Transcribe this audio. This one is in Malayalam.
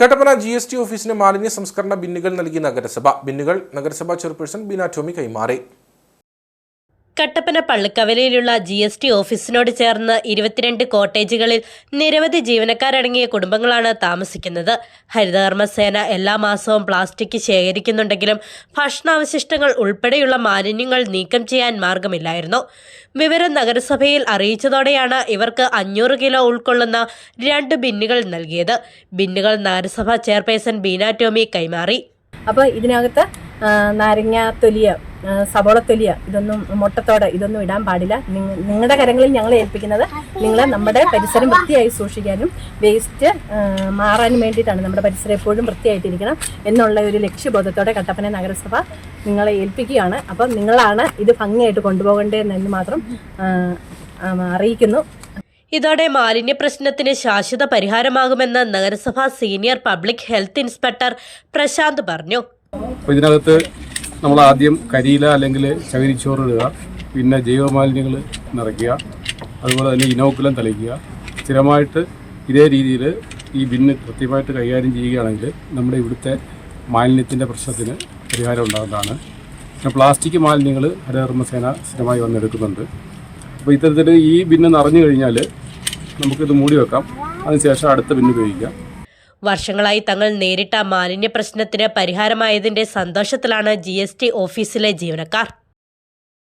കട്ടപ്പന ജി എസ് ടി ഓഫീസിന് മാലിന്യ സംസ്കരണ ബിന്നുകൾ നൽകി നഗരസഭ. ബിന്നുകൾ നഗരസഭാ ചെയർപേഴ്സൺ ബിനാ ടോമി കൈമാറി. കട്ടപ്പന പള്ളിക്കവലയിലുള്ള ജി എസ് ടി ഓഫീസിനോട് ചേർന്ന് ഇരുപത്തിരണ്ട് കോട്ടേജുകളിൽ നിരവധി ജീവനക്കാരടങ്ങിയ കുടുംബങ്ങളാണ് താമസിക്കുന്നത്. ഹരിതകർമ്മസേന എല്ലാ മാസവും പ്ലാസ്റ്റിക് ശേഖരിക്കുന്നുണ്ടെങ്കിലും ഭക്ഷണാവശിഷ്ടങ്ങൾ ഉൾപ്പെടെയുള്ള മാലിന്യങ്ങൾ നീക്കം ചെയ്യാൻ മാർഗമില്ലായിരുന്നു. വിവരം നഗരസഭയിൽ അറിയിച്ചതോടെയാണ് ഇവർക്ക് അഞ്ഞൂറ് കിലോ ഉൾക്കൊള്ളുന്ന രണ്ട് ബിന്നുകൾ നൽകിയത്. ബിന്നുകൾ നഗരസഭാ ചെയർപേഴ്സൺ ബീനാ ടോമി കൈമാറി. അപ്പോൾ ഇതിനകത്ത് നാരങ്ങ തൊലിയ? ആ, സവോള തൊലിയ ഇതൊന്നും മുട്ടത്തോടെ ഇതൊന്നും ഇടാൻ പാടില്ല. നിങ്ങ- നിങ്ങളുടെ കരങ്ങളിൽ ഞങ്ങൾ ഏൽപ്പിക്കുന്നത് നിങ്ങൾ നമ്മുടെ പരിസരം വൃത്തിയായി സൂക്ഷിക്കാനും വേസ്റ്റ് മാറാനും വേണ്ടിയിട്ടാണ് നമ്മുടെ പരിസരം എപ്പോഴും വൃത്തിയായിട്ടിരിക്കണം എന്നുള്ള ഒരു ലക്ഷ്യബോധത്തോടെ കട്ടപ്പന നഗരസഭ നിങ്ങളെ ഏൽപ്പിക്കുകയാണ്. അപ്പം നിങ്ങളാണ് ഇത് ഭംഗിയായിട്ട് കൊണ്ടുപോകേണ്ടതെന്ന് മാത്രം അറിയിക്കുന്നു. ഇതോടെ മാലിന്യ പ്രശ്നത്തിന് ശാശ്വത പരിഹാരമാകുമെന്ന് നഗരസഭാ senior public health inspector Prashanth പറഞ്ഞു. ഇതിനകത്ത് നമ്മൾ ആദ്യം കരിയില അല്ലെങ്കിൽ ചകിരിച്ചോറ് ഇടുക പിന്നെ ജൈവമാലിന്യങ്ങൾ നിറയ്ക്കുക അതുപോലെ തന്നെ ഇനോക്കുലം തളിക്കുക സ്ഥിരമായിട്ട് ഇതേ രീതിയിൽ ഈ ബിന്ന് കൃത്യമായിട്ട് കൈകാര്യം ചെയ്യുകയാണെങ്കിൽ നമ്മുടെ ഇവിടുത്തെ മാലിന്യത്തിന്റെ പ്രശ്നത്തിന് പരിഹാരം ഉണ്ടാകുന്നതാണ്. പിന്നെ പ്ലാസ്റ്റിക് മാലിന്യങ്ങൾ ഹരിതകർമ്മസേന സ്ഥിരമായി വന്നെടുക്കുന്നുണ്ട്. അപ്പോൾ ഇത്തരത്തിൽ ഈ ബിന്ന് നിറഞ്ഞു കഴിഞ്ഞാൽ നമുക്കിത് മൂടി വെക്കാം. അതിനുശേഷം അടുത്ത ബിന്ന് ഉപയോഗിക്കാം. വർഷങ്ങളായി തങ്ങൾ നേരിട്ട മാലിന്യ പ്രശ്നത്തിന് പരിഹാരമായതിന്റെ സന്തോഷത്തിലാണ് ജി ഓഫീസിലെ ജീവനക്കാർ.